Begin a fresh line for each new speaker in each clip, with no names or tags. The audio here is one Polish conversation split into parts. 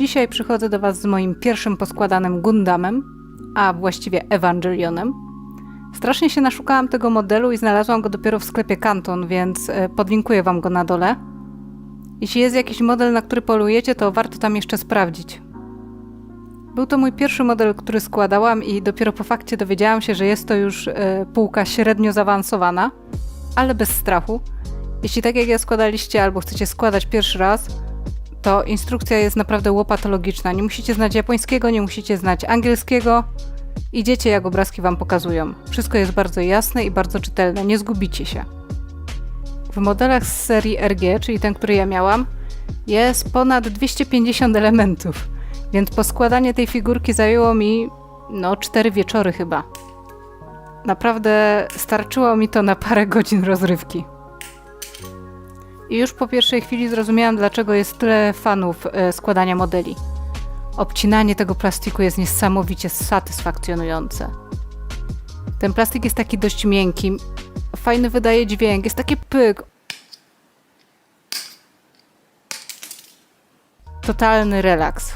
Dzisiaj przychodzę do Was z moim pierwszym poskładanym Gundamem, a właściwie Ewangelionem. Strasznie się naszukałam tego modelu i znalazłam go dopiero w sklepie Kanton, więc e, podlinkuję Wam go na dole. Jeśli jest jakiś model, na który polujecie, to warto tam jeszcze sprawdzić. Był to mój pierwszy model, który składałam i dopiero po fakcie dowiedziałam się, że jest to już e, półka średnio zaawansowana, ale bez strachu. Jeśli tak jak ja składaliście albo chcecie składać pierwszy raz, to instrukcja jest naprawdę łopatologiczna. Nie musicie znać japońskiego, nie musicie znać angielskiego. Idziecie jak obrazki wam pokazują. Wszystko jest bardzo jasne i bardzo czytelne, nie zgubicie się. W modelach z serii RG, czyli ten, który ja miałam, jest ponad 250 elementów, więc poskładanie tej figurki zajęło mi no 4 wieczory chyba. Naprawdę starczyło mi to na parę godzin rozrywki. I już po pierwszej chwili zrozumiałam, dlaczego jest tyle fanów e, składania modeli. Obcinanie tego plastiku jest niesamowicie satysfakcjonujące. Ten plastik jest taki dość miękki, fajny wydaje dźwięk, jest taki pyk. Totalny relaks.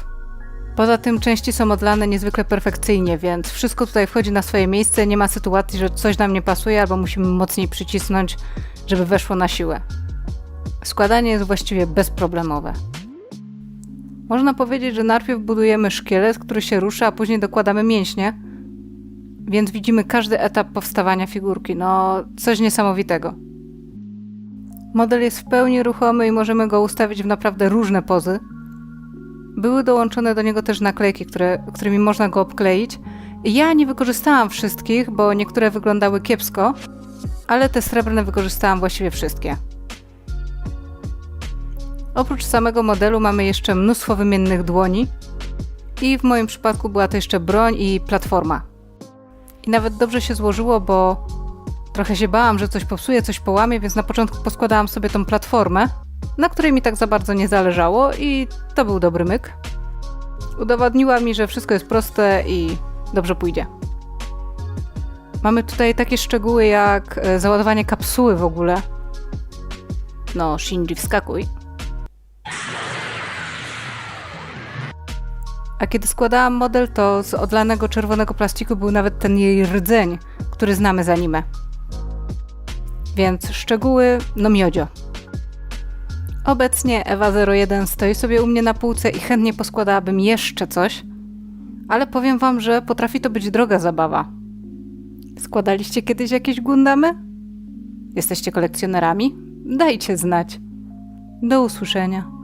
Poza tym części są odlane niezwykle perfekcyjnie, więc wszystko tutaj wchodzi na swoje miejsce, nie ma sytuacji, że coś nam nie pasuje albo musimy mocniej przycisnąć, żeby weszło na siłę. Składanie jest właściwie bezproblemowe. Można powiedzieć, że najpierw budujemy szkielet, który się rusza, a później dokładamy mięśnie, więc widzimy każdy etap powstawania figurki. No, coś niesamowitego. Model jest w pełni ruchomy i możemy go ustawić w naprawdę różne pozy. Były dołączone do niego też naklejki, które, którymi można go obkleić. Ja nie wykorzystałam wszystkich, bo niektóre wyglądały kiepsko, ale te srebrne wykorzystałam właściwie wszystkie. Oprócz samego modelu mamy jeszcze mnóstwo wymiennych dłoni i w moim przypadku była to jeszcze broń i platforma. I nawet dobrze się złożyło, bo trochę się bałam, że coś popsuje, coś połamie, więc na początku poskładałam sobie tą platformę, na której mi tak za bardzo nie zależało i to był dobry myk. Udowodniła mi, że wszystko jest proste i dobrze pójdzie. Mamy tutaj takie szczegóły jak e, załadowanie kapsuły w ogóle. No, Shinji, wskakuj. A kiedy składałam model, to z odlanego czerwonego plastiku był nawet ten jej rdzeń, który znamy z anime. Więc szczegóły, no miodzio. Obecnie Ewa01 stoi sobie u mnie na półce i chętnie poskładałabym jeszcze coś, ale powiem wam, że potrafi to być droga zabawa. Składaliście kiedyś jakieś Gundamy? Jesteście kolekcjonerami? Dajcie znać. Do usłyszenia.